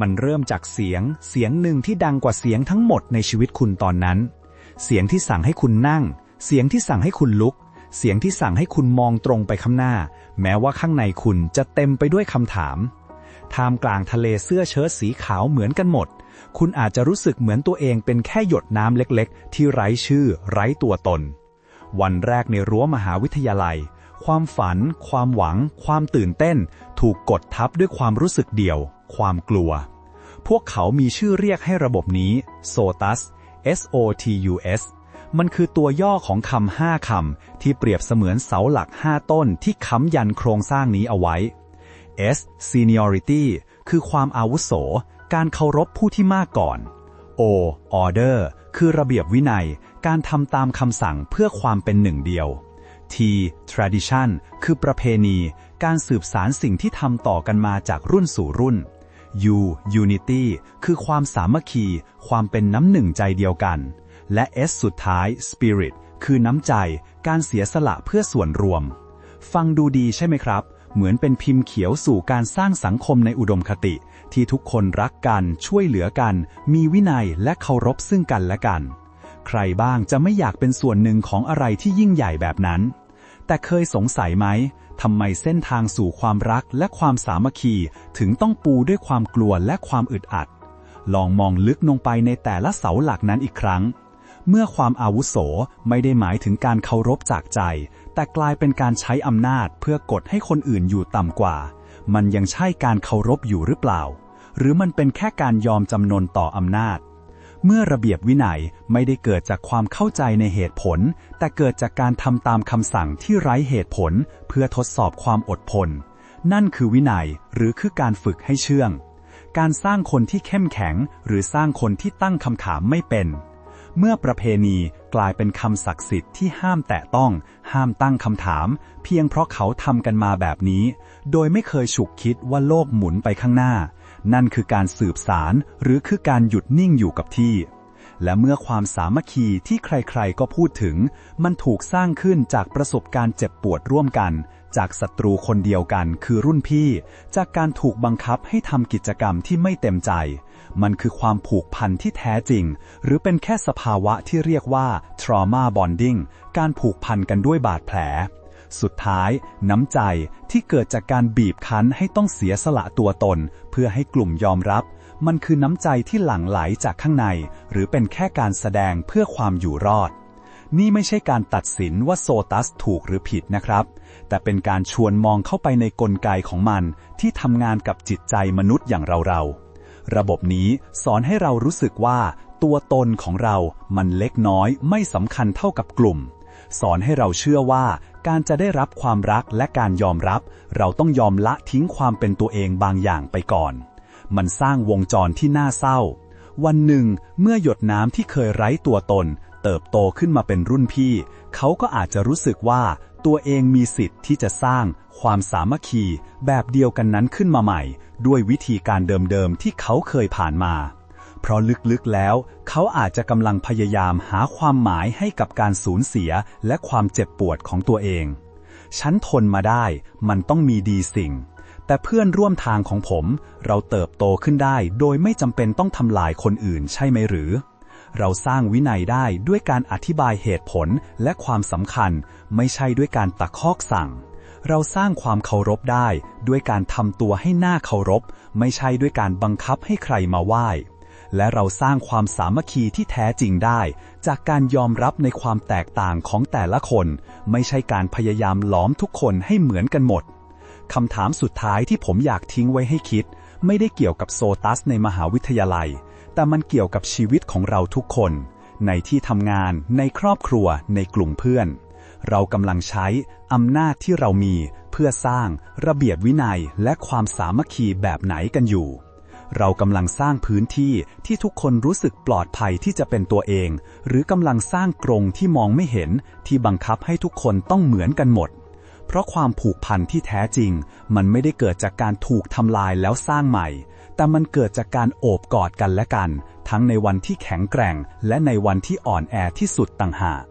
มันเริ่มจากเสียงเสียงหนึ่งที่ดังกว่าเสียงทั้งหมดในชีวิตคุณตอนนั้น เสียงที่สั่งให้คุณนั่ง เสียงที่สั่งให้คุณลุก เสียงที่สั่งให้คุณมองตรงไปข้างหน้า แม้ว่าข้างในคุณจะเต็มไปด้วยคำถาม ท่ามกลางทะเลเสื้อเชิ้ตสีขาวเหมือนกันหมด คุณอาจจะรู้สึกเหมือนตัวเองเป็นแค่หยดน้ำเล็กๆ ที่ไร้ชื่อ ไร้ตัวตน วันแรกในรั้วมหาวิทยาลัย ความฝัน ความหวัง ความตื่นเต้น ถูกกดทับด้วยความรู้สึกเดี่ยว ความกลัว พวกเขามีชื่อเรียกให้ระบบนี้ SOTUS S O T U S มันคือตัวย่อของคำห้าคำที่เปรียบเสมือนเสาหลักห้าต้นที่ค้ำยันโครงสร้างนี้เอาไว้ S seniority คือความอาวุโส การเคารพผู้ที่มากก่อน O order คือระเบียบวินัย การทำตามคำสั่งเพื่อความเป็นหนึ่งเดียว T tradition คือประเพณี การสืบสารสิ่งที่ทำต่อกันมาจากรุ่นสู่รุ่น U unity คือความสามัคคี ความเป็นน้ำหนึ่งใจเดียวกัน และ S สุดท้าย spirit คือน้ำใจ การเสียสละเพื่อส่วนรวม ฟังดูดีใช่ไหมครับ เหมือนเป็นพิมพ์เขียวสู่การสร้างสังคมในอุดมคติ ที่ทุกคนรักกัน ช่วยเหลือกัน มีวินัยและเคารพซึ่งกันและกัน ใครบ้างจะไม่อยากเป็นส่วนหนึ่งของอะไรที่ยิ่งใหญ่แบบนั้น แต่เคยสงสัยไหมทำไมเส้นทางสู่ความรักและความสามัคคีถึงต้องปูด้วยความกลัวและความอึดอัด ลองมองลึกลงไปในแต่ละเสาหลักนั้นอีกครั้ง เมื่อความอาวุโสไม่ได้หมายถึงการเคารพจากใจ แต่กลายเป็นการใช้อำนาจเพื่อกดให้คนอื่นอยู่ต่ำกว่า มันยังใช่การเคารพอยู่หรือเปล่า หรือมันเป็นแค่การยอมจำนนต่ออำนาจ เมื่อระเบียบวินัยไม่ได้เกิดจากความเข้าใจในเหตุผล แต่เกิดจากการทำตามคำสั่งที่ไร้เหตุผล เพื่อทดสอบความอดทน นั่นคือวินัยหรือคือการฝึกให้เชื่อง การสร้างคนที่เข้มแข็ง หรือสร้างคนที่ตั้งคำถามไม่เป็น เมื่อประเพณีกลายเป็นคำศักดิ์สิทธิ์ที่ห้ามแตะต้อง ห้ามตั้งคำถาม เพียงเพราะเขาทำกันมาแบบนี้ โดยไม่เคยฉุกคิดว่าโลกหมุนไปข้างหน้า นั่นคือการสืบสารหรือคือการหยุดนิ่งอยู่กับที่ และเมื่อความสามัคคีที่ใครๆก็พูดถึง มันถูกสร้างขึ้นจากประสบการณ์เจ็บปวดร่วมกัน จากศัตรูคนเดียวกันคือรุ่นพี่ จากการถูกบังคับให้ทำกิจกรรมที่ไม่เต็มใจ มันคือความผูกพันที่แท้จริง หรือเป็นแค่สภาวะที่เรียกว่า trauma bonding การผูกพันกันด้วยบาดแผล สุดท้าย น้ำใจที่เกิดจากการบีบคั้นให้ต้องเสียสละตัวตน เพื่อให้กลุ่มยอมรับ มันคือน้ำใจที่หลั่งไหลจากข้างใน หรือเป็นแค่การแสดงเพื่อความอยู่รอด นี่ไม่ใช่การตัดสินว่าโซตัสถูกหรือผิดนะครับ แต่เป็นการชวนมองเข้าไปในกลไกของมัน ที่ทำงานกับจิตใจมนุษย์อย่างเราๆระบบนี้สอนให้เรารู้สึกว่าตัวตนของเรามันเล็กน้อยไม่สำคัญเท่ากับกลุ่ม สอนให้เราเชื่อว่า การจะได้รับความรักและการยอมรับ เราต้องยอมละทิ้งความเป็นตัวเองบางอย่างไปก่อน มันสร้างวงจรที่น่าเศร้า วันหนึ่ง เมื่อหยดน้ำที่เคยไร้ตัวตน เติบโตขึ้นมาเป็นรุ่นพี่ เขาก็อาจจะรู้สึกว่าตัวเองมีสิทธิ์ที่จะสร้างความสามัคคีแบบเดียวกันนั้นขึ้นมาใหม่ ด้วยวิธีการเดิมๆที่เขาเคยผ่านมา เพราะลึกๆแล้ว เขาอาจจะกำลังพยายามหาความหมายให้กับการสูญเสียและความเจ็บปวดของตัวเอง ฉันทนมาได้ มันต้องมีดีสิ่ง แต่เพื่อนร่วมทางของผม เราเติบโตขึ้นได้ โดยไม่จำเป็นต้องทำลายคนอื่นใช่ไหมหรือ เราสร้างวินัยได้ด้วยการอธิบายเหตุผลและความสำคัญ ไม่ใช่ด้วยการตะคอกสั่งเราสร้างความเคารพได้ ด้วยการทำตัวให้หน่าเคารพ ไม่ใช่ด้วยการบังคับให้ใครมาไหว้ และเราสร้างความสามัคคีที่แท้จริงได้ จากการยอมรับในความแตกต่างของแต่ละคน ไม่ใช่การพยายามหลอมทุกคนให้เหมือนกันหมดคำถามสุดท้ายที่ผมอยากทิ้งไว้ให้คิด ไม่ได้เกี่ยวกับโซตัสในมหาวิทยาลัย แต่มันเกี่ยวกับชีวิตของเราทุกคน ในที่ทำงาน ในครอบครัว ในกลุ่มเพื่อน เรากำลังใช้อำนาจที่เรามี เพื่อสร้างระเบียบวินัยและความสามัคคีแบบไหนกันอยู่ เรากำลังสร้างพื้นที่ที่ทุกคนรู้สึกปลอดภัยที่จะเป็นตัวเอง หรือกำลังสร้างกรงที่มองไม่เห็น ที่บังคับให้ทุกคนต้องเหมือนกันหมด เพราะความผูกพันที่แท้จริง มันไม่ได้เกิดจากการถูกทำลายแล้วสร้างใหม่ แต่มันเกิดจากการโอบกอดกันและกัน ทั้งในวันที่แข็งแกร่ง และในวันที่อ่อนแอที่สุดต่างหาก